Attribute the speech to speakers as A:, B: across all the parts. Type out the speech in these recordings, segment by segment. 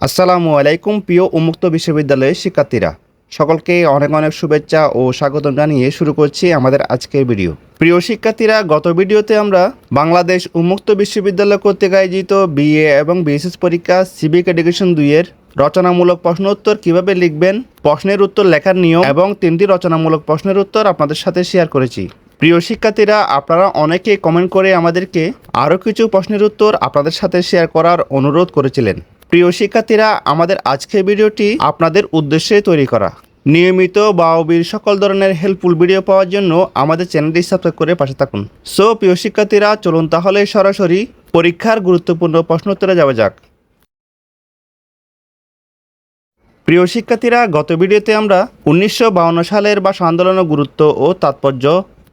A: আসসালামু আলাইকুম, প্রিয় উন্মুক্ত বিশ্ববিদ্যালয়ের শিক্ষার্থীরা। সকলকে অনেক অনেক শুভেচ্ছা ও স্বাগতম জানিয়ে শুরু করছি আমাদের আজকের ভিডিও। প্রিয় শিক্ষার্থীরা, গত ভিডিওতে আমরা বাংলাদেশ উন্মুক্ত বিশ্ববিদ্যালয় কর্তৃক আয়োজিত বিএ এবং বিএসএস পরীক্ষা সিভিক এডুকেশন দুইয়ের রচনামূলক প্রশ্ন উত্তর কীভাবে লিখবেন, প্রশ্নের উত্তর লেখার নিয়ম এবং তিনটি রচনামূলক প্রশ্নের উত্তর আপনাদের সাথে শেয়ার করেছি। প্রিয় শিক্ষার্থীরা, আপনারা অনেকে কমেন্ট করে আমাদেরকে আরও কিছু প্রশ্নের উত্তর আপনাদের সাথে শেয়ার করার অনুরোধ করেছিলেন। প্রিয় শিক্ষার্থীরা, আমাদের আজকের ভিডিওটি আপনাদের উদ্দেশ্যে তৈরি করা। নিয়মিত বাওবির সকল ধরনের হেল্পফুল ভিডিও পাওয়ার জন্য আমাদের চ্যানেলটি সাবস্ক্রাইব করে পাশে থাকুন। সো প্রিয় শিক্ষার্থীরা, চলুন তাহলে সরাসরি পরীক্ষার গুরুত্বপূর্ণ প্রশ্ন উত্তরে যাওয়া যাক। প্রিয় শিক্ষার্থীরা, গত ভিডিওতে আমরা উনিশশো সালের ভাষা আন্দোলনের গুরুত্ব ও তাৎপর্য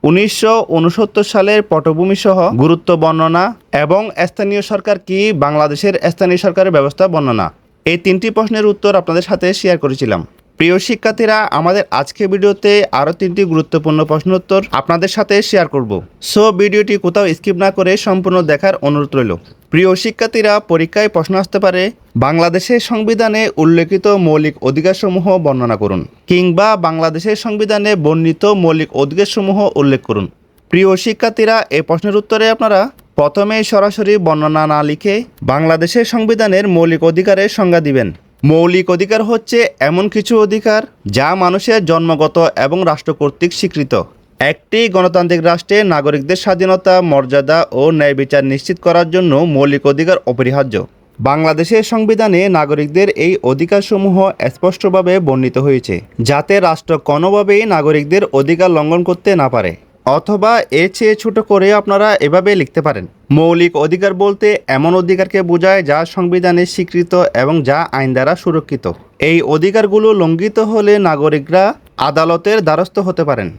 A: উনিশশো উনসত্তর সালের পটভূমি সহ গুরুত্ব বর্ণনা এবং স্থানীয় সরকার কি বাংলাদেশের স্থানীয় সরকারের ব্যবস্থা বর্ণনা। এই তিনটি প্রশ্নের উত্তর আপনাদের সাথে শেয়ার করেছিলাম। প্রিয় শিক্ষার্থীরা, আমাদের আজকে ভিডিওতে আরও তিনটি গুরুত্বপূর্ণ প্রশ্ন উত্তর আপনাদের সাথে শেয়ার করব। সো ভিডিওটি কোথাও স্কিপ না করে সম্পূর্ণ দেখার অনুরোধ রইল। প্রিয় শিক্ষার্থীরা, পরীক্ষায় প্রশ্ন আসতে পারে, বাংলাদেশের সংবিধানে উল্লেখিত মৌলিক অধিকারসমূহ বর্ণনা করুন কিংবা বাংলাদেশের সংবিধানে বর্ণিত মৌলিক অধিকারসমূহ উল্লেখ করুন। প্রিয় শিক্ষার্থীরা এই প্রশ্নের উত্তরে আপনারা প্রথমে সরাসরি বর্ণনা না লিখে বাংলাদেশের সংবিধানের মৌলিক অধিকারের সংজ্ঞা দিবেন। মৌলিক অধিকার হচ্ছে এমন কিছু অধিকার যা মানুষের জন্মগত এবং রাষ্ট্র কর্তৃক স্বীকৃত। একটি গণতান্ত্রিক রাষ্ট্রে নাগরিকদের স্বাধীনতা, মর্যাদা ও ন্যায় বিচার নিশ্চিত করার জন্য মৌলিক অধিকার অপরিহার্য। বাংলাদেশের সংবিধানে নাগরিকদের এই অধিকারসমূহ স্পষ্টভাবে বর্ণিত হয়েছে, যাতে রাষ্ট্র কোনোভাবেই নাগরিকদের অধিকার লঙ্ঘন করতে না পারে। অথবা এর চেয়ে ছোট করে আপনারা এভাবে লিখতে পারেন। মৌলিক অধিকার বলতে এমন অধিকারকে বোঝায় যা সংবিধানে স্বীকৃত এবং যা আইন দ্বারা সুরক্ষিত। এই অধিকারগুলো লঙ্ঘিত হলে নাগরিকরা আদালতের দ্বারস্থ হতে পারেন।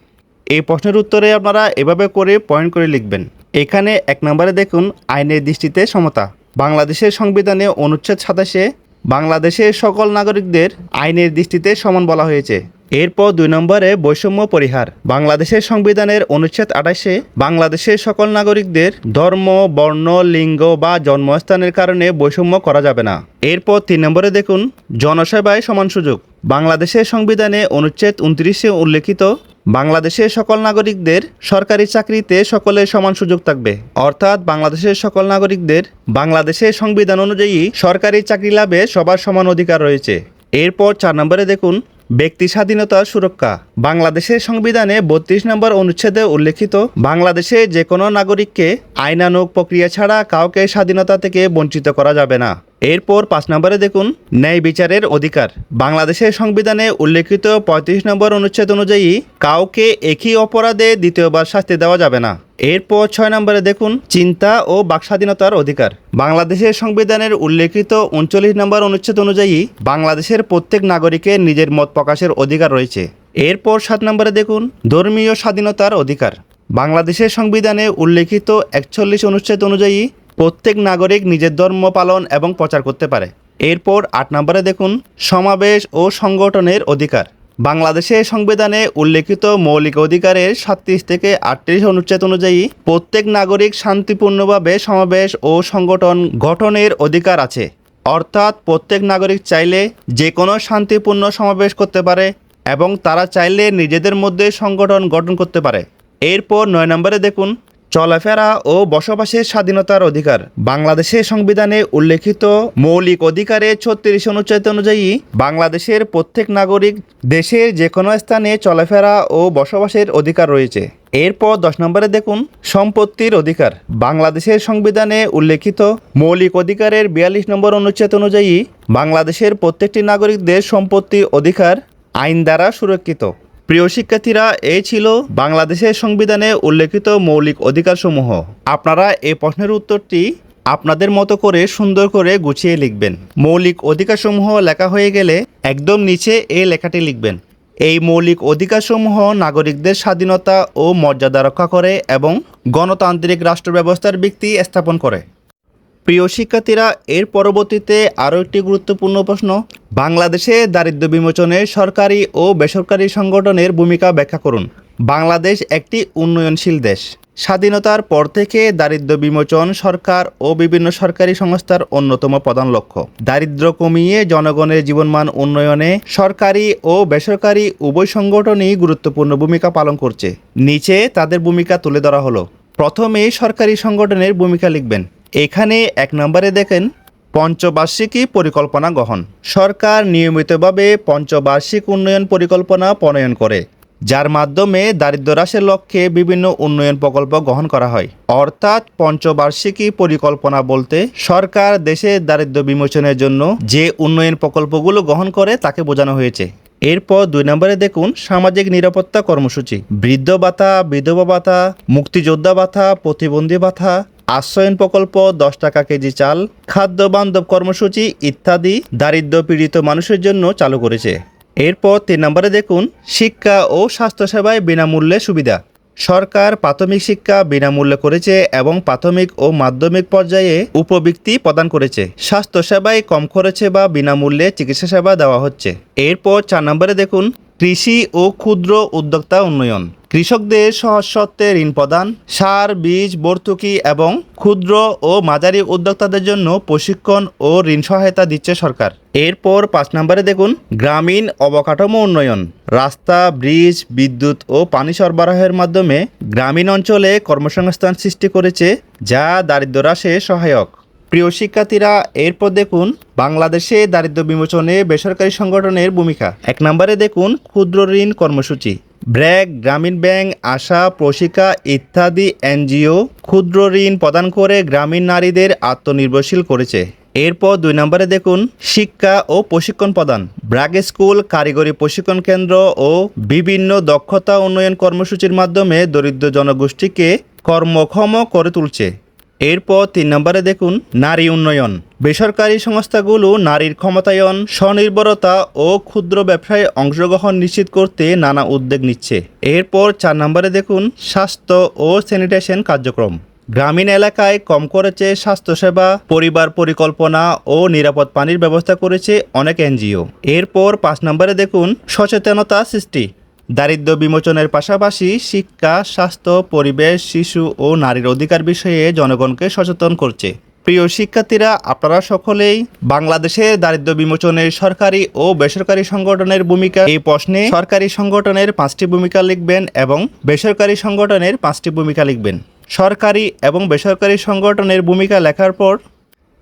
A: এই প্রশ্নের উত্তরে আপনারা এভাবে করে পয়েন্ট করে লিখবেন। এখানে এক নম্বরে দেখুন, আইনের দৃষ্টিতে সমতা। বাংলাদেশের সংবিধানে অনুচ্ছেদ সাতাশে বাংলাদেশের সকল নাগরিকদের আইনের দৃষ্টিতে সমান বলা হয়েছে। এরপর দুই নম্বরে বৈষম্য পরিহার। বাংলাদেশের সংবিধানের অনুচ্ছেদ আঠাশে বাংলাদেশের সকল নাগরিকদের ধর্ম, বর্ণ, লিঙ্গ বা জন্মস্থানের কারণে বৈষম্য করা যাবে না। এরপর তিন নম্বরে দেখুন, জনসেবায় সমান সুযোগ। বাংলাদেশের সংবিধানে অনুচ্ছেদ উনত্রিশে উল্লেখিত, বাংলাদেশের সকল নাগরিকদের সরকারি চাকরিতে সকলের সমান সুযোগ থাকবে। অর্থাৎ বাংলাদেশের সকল নাগরিকদের বাংলাদেশের সংবিধান অনুযায়ী সরকারি চাকরি লাভে সবার সমান অধিকার রয়েছে। এরপর চার নম্বরে দেখুন ব্যক্তি স্বাধীনতা সুরক্ষা। বাংলাদেশের সংবিধানে বত্রিশ নম্বর অনুচ্ছেদে উল্লেখিত, বাংলাদেশে যে কোনো নাগরিককে আইনানুগ প্রক্রিয়া ছাড়া কাউকে স্বাধীনতা থেকে বঞ্চিত করা যাবে না। এরপর পাঁচ নম্বরে দেখুন, ন্যায় বিচারের অধিকার। বাংলাদেশের সংবিধানে উল্লেখিত পঁয়ত্রিশ নম্বর অনুচ্ছেদ অনুযায়ী কাউকে একই অপরাধে দ্বিতীয়বার শাস্তি দেওয়া যাবে না। এরপর ছয় নম্বরে দেখুন, চিন্তা ও বাকস্বাধীনতার অধিকার। বাংলাদেশের সংবিধানের উল্লেখিত উনচল্লিশ নম্বর অনুচ্ছেদ অনুযায়ী বাংলাদেশের প্রত্যেক নাগরিকের নিজের মত প্রকাশের অধিকার রয়েছে। এরপর সাত নম্বরে দেখুন, ধর্মীয় স্বাধীনতার অধিকার। বাংলাদেশের সংবিধানে উল্লেখিত একচল্লিশ অনুচ্ছেদ অনুযায়ী প্রত্যেক নাগরিক নিজের ধর্ম পালন এবং প্রচার করতে পারে। এরপর আট নম্বরে দেখুন, সমাবেশ ও সংগঠনের অধিকার। বাংলাদেশের সংবিধানে উল্লেখিত মৌলিক অধিকারের সাতত্রিশ থেকে আটত্রিশ অনুচ্ছেদ অনুযায়ী প্রত্যেক নাগরিক শান্তিপূর্ণভাবে সমাবেশ ও সংগঠন গঠনের অধিকার আছে। অর্থাৎ প্রত্যেক নাগরিক চাইলে যে কোনো শান্তিপূর্ণ সমাবেশ করতে পারে এবং তারা চাইলে নিজেদের মধ্যে সংগঠন গঠন করতে পারে। এরপর নয় নম্বরে দেখুন চলাফেরা ও বসবাসের স্বাধীনতার অধিকার। বাংলাদেশের সংবিধানে উল্লেখিত মৌলিক অধিকারে ছত্রিশ অনুচ্ছেদ অনুযায়ী বাংলাদেশের প্রত্যেক নাগরিক দেশের যে কোনো স্থানে চলাফেরা ও বসবাসের অধিকার রয়েছে। এরপর দশ নম্বরে দেখুন, সম্পত্তির অধিকার। বাংলাদেশের সংবিধানে উল্লেখিত মৌলিক অধিকারের বিয়াল্লিশ নম্বর অনুচ্ছেদ অনুযায়ী বাংলাদেশের প্রত্যেকটি নাগরিকদের সম্পত্তি অধিকার আইন দ্বারা সুরক্ষিত। প্রিয় শিক্ষার্থীরা, এই ছিল বাংলাদেশের সংবিধানে উল্লেখিত মৌলিক অধিকারসমূহ। আপনারা এই প্রশ্নের উত্তরটি আপনাদের মতো করে সুন্দর করে গুছিয়ে লিখবেন। মৌলিক অধিকারসমূহ লেখা হয়ে গেলে একদম নিচে এই লেখাটি লিখবেন। এই মৌলিক অধিকারসমূহ নাগরিকদের স্বাধীনতা ও মর্যাদা রক্ষা করে এবং গণতান্ত্রিক রাষ্ট্র ব্যবস্থার ভিত্তি স্থাপন করে। প্রিয় শিক্ষার্থীরা, এর পরবর্তীতে আরও একটি গুরুত্বপূর্ণ প্রশ্ন। বাংলাদেশে দারিদ্র্য বিমোচনে সরকারি ও বেসরকারি সংগঠনের ভূমিকা ব্যাখ্যা করুন। বাংলাদেশ একটি উন্নয়নশীল দেশ। স্বাধীনতার পর থেকে দারিদ্র্য বিমোচন সরকার ও বিভিন্ন সরকারি সংস্থার অন্যতম প্রধান লক্ষ্য। দারিদ্র কমিয়ে জনগণের জীবনমান উন্নয়নে সরকারি ও বেসরকারি উভয় সংগঠনই গুরুত্বপূর্ণ ভূমিকা পালন করছে। নিচে তাদের ভূমিকা তুলে ধরা হলো। প্রথমে সরকারি সংগঠনের ভূমিকা লিখবেন। এখানে এক নম্বরে দেখেন, পঞ্চবার্ষিকী পরিকল্পনা গ্রহণ। সরকার নিয়মিতভাবে পঞ্চবার্ষিক উন্নয়ন পরিকল্পনা প্রণয়ন করে, যার মাধ্যমে দারিদ্র হ্রাসের লক্ষ্যে বিভিন্ন উন্নয়ন প্রকল্প গ্রহণ করা হয়। অর্থাৎ পঞ্চবার্ষিকী পরিকল্পনা বলতে সরকার দেশের দারিদ্র বিমোচনের জন্য যে উন্নয়ন প্রকল্পগুলো গ্রহণ করে তাকে বোঝানো হয়েছে। এরপর দুই নম্বরে দেখুন, সামাজিক নিরাপত্তা কর্মসূচি। বৃদ্ধ ভাতা, বিধবা ভাতা, মুক্তিযোদ্ধা ভাতা, প্রতিবন্ধী ভাতা আশ্রয়ন প্রকল্প, দশ টাকা কেজি চাল, খাদ্য বান্ধব কর্মসূচি ইত্যাদি দারিদ্র পীড়িত মানুষের জন্য চালু করেছে। এরপর তিন নম্বরে দেখুন, শিক্ষা ও স্বাস্থ্যসেবায় বিনামূল্যে সুবিধা। সরকার প্রাথমিক শিক্ষা বিনামূল্যে করেছে এবং প্রাথমিক ও মাধ্যমিক পর্যায়ে উপবৃত্তি প্রদান করেছে। স্বাস্থ্যসেবায় কম খরচে বা বিনামূল্যে চিকিৎসা সেবা দেওয়া হচ্ছে। এরপর চার নম্বরে দেখুন, কৃষি ও ক্ষুদ্র উদ্যোক্তা উন্নয়ন। কৃষকদের সহজ ঋণ প্রদান, সার, বীজ ভর্তুকি এবং ক্ষুদ্র ও মাঝারি উদ্যোক্তাদের জন্য প্রশিক্ষণ ও ঋণ সহায়তা দিচ্ছে সরকার। এরপর পাঁচ নম্বরে দেখুন, গ্রামীণ অবকাঠামো উন্নয়ন। রাস্তা, ব্রিজ, বিদ্যুৎ ও পানি সরবরাহের মাধ্যমে গ্রামীণ অঞ্চলে কর্মসংস্থান সৃষ্টি করেছে, যা দারিদ্র হ্রাসে সহায়ক। প্রিয় শিক্ষার্থীরা, এরপর দেখুন, বাংলাদেশে দারিদ্র বিমোচনে বেসরকারি সংগঠনের ভূমিকা। এক নম্বরে দেখুন, ক্ষুদ্র ঋণ কর্মসূচি। ব্র্যাক, গ্রামীণ ব্যাংক, আশা, প্রশিকা ইত্যাদি এনজিও ক্ষুদ্র ঋণ প্রদান করে গ্রামীণ নারীদের আত্মনির্ভরশীল করেছে। এরপর দুই নম্বরে দেখুন, শিক্ষা ও প্রশিক্ষণ প্রদান। ব্র্যাক স্কুল, কারিগরি প্রশিক্ষণ কেন্দ্র ও বিভিন্ন দক্ষতা উন্নয়ন কর্মসূচির মাধ্যমে দরিদ্র জনগোষ্ঠীকে কর্মক্ষম করে তুলছে। এরপর তিন নম্বরে দেখুন, নারী উন্নয়ন। বেসরকারি সংস্থাগুলো নারীর ক্ষমতায়ন, স্বনির্ভরতা ও ক্ষুদ্র ব্যবসায় অংশগ্রহণ নিশ্চিত করতে নানা উদ্যোগ নিচ্ছে। এরপর চার নম্বরে দেখুন, স্বাস্থ্য ও স্যানিটেশন কার্যক্রম। গ্রামীণ এলাকায় কম করেছে স্বাস্থ্যসেবা, পরিবার পরিকল্পনা ও নিরাপদ পানির ব্যবস্থা করেছে অনেক এনজিও। এরপর পাঁচ নম্বরে দেখুন, সচেতনতা সৃষ্টি। দারিদ্র বিমোচনের পাশাপাশি শিক্ষা, স্বাস্থ্য, পরিবেশ, শিশু ও নারীর অধিকার বিষয়ে জনগণকে সচেতন করছে। প্রিয় শিক্ষার্থীরা, আপনারা সকলেই বাংলাদেশে দারিদ্র বিমোচনের সরকারি ও বেসরকারি সংগঠনের ভূমিকা এই প্রশ্নে সরকারি সংগঠনের পাঁচটি ভূমিকা লিখবেন এবং বেসরকারি সংগঠনের পাঁচটি ভূমিকা লিখবেন। সরকারি এবং বেসরকারি সংগঠনের ভূমিকা লেখার পর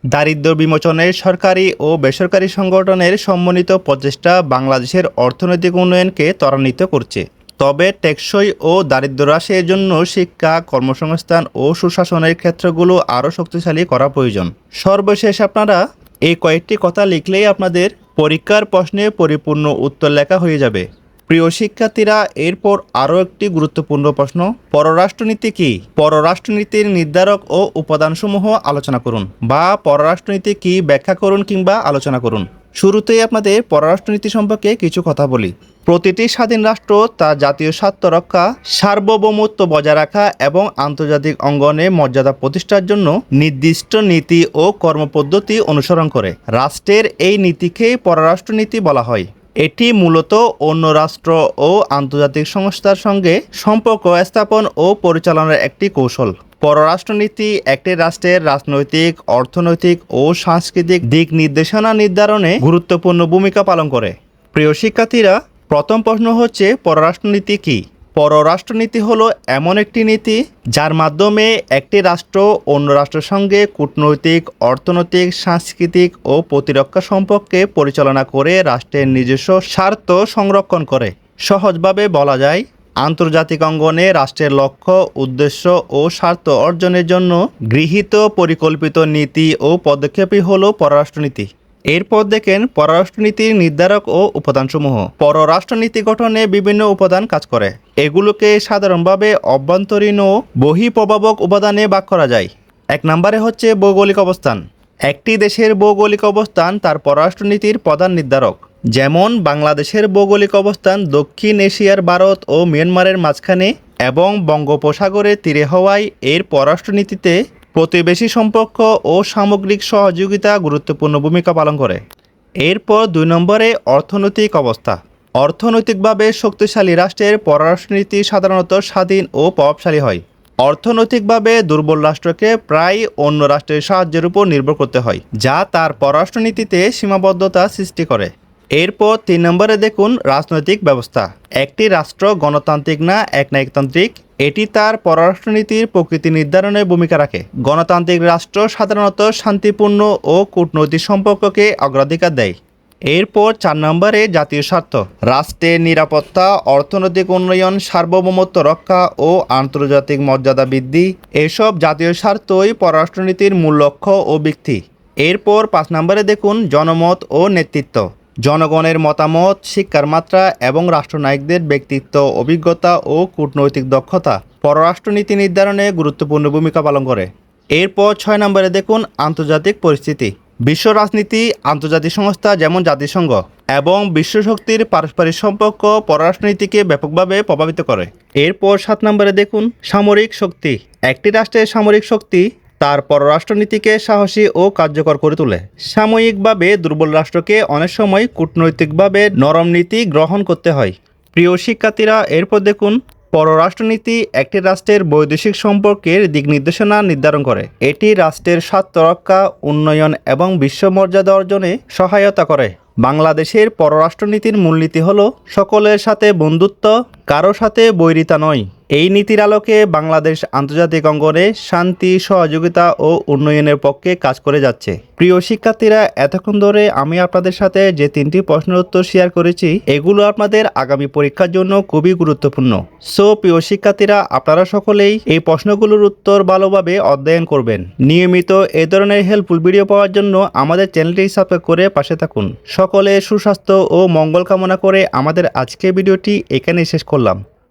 A: দারিদ্র বিমোচনের সরকারি ও বেসরকারি সংগঠনের সম্মিলিত প্রচেষ্টা বাংলাদেশের অর্থনৈতিক উন্নয়নকে ত্বরান্বিত করছে। তবে টেকসই ও দারিদ্র হ্রাসের জন্য শিক্ষা, কর্মসংস্থান ও সুশাসনের ক্ষেত্রগুলো আরও শক্তিশালী করা প্রয়োজন। সর্বশেষ আপনারা এই কয়েকটি কথা লিখলেই আপনাদের পরীক্ষার প্রশ্নে পরিপূর্ণ উত্তর লেখা হয়ে যাবে। প্রিয় শিক্ষার্থীরা, এরপর আরও একটি গুরুত্বপূর্ণ প্রশ্ন। পররাষ্ট্রনীতি কি? পররাষ্ট্রনীতির নির্ধারক ও উপাদানসমূহ আলোচনা করুন বা পররাষ্ট্রনীতি কি ব্যাখ্যা করুন কিংবা আলোচনা করুন। শুরুতেই আপনাদের পররাষ্ট্রনীতি সম্পর্কে কিছু কথা বলি। প্রতিটি স্বাধীন রাষ্ট্র তার জাতীয় স্বার্থ রক্ষা, সার্বভৌমত্ব বজায় রাখা এবং আন্তর্জাতিক অঙ্গনে মর্যাদা প্রতিষ্ঠার জন্য নির্দিষ্ট নীতি ও কর্মপদ্ধতি অনুসরণ করে। রাষ্ট্রের এই নীতিকে পররাষ্ট্রনীতি বলা হয়। এটি মূলত অন্য রাষ্ট্র ও আন্তর্জাতিক সংস্থার সঙ্গে সম্পর্ক স্থাপন ও পরিচালনার একটি কৌশল। পররাষ্ট্রনীতি একটি রাষ্ট্রের রাজনৈতিক, অর্থনৈতিক ও সাংস্কৃতিক দিক নির্দেশনা নির্ধারণে গুরুত্বপূর্ণ ভূমিকা পালন করে। প্রিয় শিক্ষার্থীরা, প্রথম প্রশ্ন হচ্ছে, পররাষ্ট্রনীতি কী? পররাষ্ট্রনীতি হলো এমন একটি নীতি যার মাধ্যমে একটি রাষ্ট্র অন্য রাষ্ট্রের সঙ্গে কূটনৈতিক, অর্থনৈতিক, সাংস্কৃতিক ও প্রতিরক্ষা সম্পর্কে পরিচালনা করে রাষ্ট্রের নিজস্ব স্বার্থ সংরক্ষণ করে। সহজভাবে বলা যায়, আন্তর্জাতিক অঙ্গনে রাষ্ট্রের লক্ষ্য, উদ্দেশ্য ও স্বার্থ অর্জনের জন্য গৃহীত পরিকল্পিত নীতি ও পদক্ষেপই হল পররাষ্ট্রনীতি। এরপর দেখেন পররাষ্ট্রনীতির নির্ধারক ও উপাদানসমূহ। পররাষ্ট্রনীতি গঠনে বিভিন্ন উপাদান কাজ করে। এগুলোকে সাধারণভাবে অভ্যন্তরীণ ও বহিঃপ্রভাবক উপাদানে ভাগ করা যায়। এক নম্বরে হচ্ছে ভৌগোলিক অবস্থান। একটি দেশের ভৌগোলিক অবস্থান তার পররাষ্ট্রনীতির প্রধান নির্ধারক। যেমন বাংলাদেশের ভৌগোলিক অবস্থান দক্ষিণ এশিয়ার ভারত ও মিয়ানমারের মাঝখানে এবং বঙ্গোপসাগরের তীরে হওয়ায় এর পররাষ্ট্রনীতিতে প্রতিবেশী সম্পর্ক ও সামগ্রিক সহযোগিতা গুরুত্বপূর্ণ ভূমিকা পালন করে। এরপর দুই নম্বরে অর্থনৈতিক অবস্থা। অর্থনৈতিকভাবে শক্তিশালী রাষ্ট্রের পররাষ্ট্রনীতি সাধারণত স্বাধীন ও প্রভাবশালী হয়। অর্থনৈতিকভাবে দুর্বল রাষ্ট্রকে প্রায় অন্য রাষ্ট্রের সাহায্যের উপর নির্ভর করতে হয়, যা তার পররাষ্ট্রনীতিতে সীমাবদ্ধতা সৃষ্টি করে। এরপর তিন নম্বরে দেখুন রাজনৈতিক ব্যবস্থা। একটি রাষ্ট্র গণতান্ত্রিক না একনায়কতান্ত্রিক এটি তার পররাষ্ট্রনীতির প্রকৃতি নির্ধারণে ভূমিকা রাখে। গণতান্ত্রিক রাষ্ট্র সাধারণত শান্তিপূর্ণ ও কূটনৈতিক সম্পর্ককে অগ্রাধিকার দেয়। এরপর চার নম্বরে জাতীয় স্বার্থ। রাষ্ট্রের নিরাপত্তা, অর্থনৈতিক উন্নয়ন, সার্বভৌমত্ব রক্ষা ও আন্তর্জাতিক মর্যাদা বৃদ্ধি, এসব জাতীয় স্বার্থই পররাষ্ট্রনীতির মূল লক্ষ্য ও ভিত্তি। এরপর পাঁচ নম্বরে দেখুন জনমত ও নেতৃত্ব। জনগণের মতামত, শিক্ষার মাত্রা এবং রাষ্ট্রনায়কদের ব্যক্তিত্ব, অভিজ্ঞতা ও কূটনৈতিক দক্ষতা পররাষ্ট্রনীতি নির্ধারণে গুরুত্বপূর্ণ ভূমিকা পালন করে। এরপর ছয় নম্বরে দেখুন আন্তর্জাতিক পরিস্থিতি। বিশ্ব রাজনীতি, আন্তর্জাতিক সংস্থা যেমন জাতিসংঘ এবং বিশ্বশক্তির পারস্পরিক সম্পর্ক পররাষ্ট্রনীতিকে ব্যাপকভাবে প্রভাবিত করে। এরপর সাত নম্বরে দেখুন সামরিক শক্তি। একটি রাষ্ট্রের সামরিক শক্তি তার পররাষ্ট্রনীতিকে সাহসী ও কার্যকর করে তোলে। সাময়িকভাবে দুর্বল রাষ্ট্রকে অনেক সময় কূটনৈতিকভাবে নরম নীতি গ্রহণ করতে হয়। প্রিয় শিক্ষার্থীরা, এরপর দেখুন, পররাষ্ট্রনীতি একটি রাষ্ট্রের বৈদেশিক সম্পর্কের দিক নির্দেশনা নির্ধারণ করে। এটি রাষ্ট্রের স্বার্থ রক্ষা উন্নয়ন এবং বিশ্ব মর্যাদা অর্জনে সহায়তা করে। বাংলাদেশের পররাষ্ট্রনীতির মূলনীতি হল, সকলের সাথে বন্ধুত্ব, কারও সাথে বৈরিতা নয়। এই নীতির আলোকে বাংলাদেশ আন্তর্জাতিক অঙ্গনে শান্তি, সহযোগিতা ও উন্নয়নের পক্ষে কাজ করে যাচ্ছে। প্রিয় শিক্ষার্থীরা, এতক্ষণ ধরে আমি আপনাদের সাথে যে তিনটি প্রশ্নের উত্তর শেয়ার করেছি, এগুলো আপনাদের আগামী পরীক্ষার জন্য খুবই গুরুত্বপূর্ণ। সো প্রিয় শিক্ষার্থীরা, আপনারা সকলেই এই প্রশ্নগুলোর উত্তর ভালোভাবে অধ্যয়ন করবেন। নিয়মিত এ ধরনের হেল্পফুল ভিডিও পাওয়ার জন্য আমাদের চ্যানেলটি সাবস্ক্রাইব করে পাশে থাকুন। সকলে সুস্বাস্থ্য ও মঙ্গল কামনা করে আমাদের আজকের ভিডিওটি এখানেই শেষ করলাম।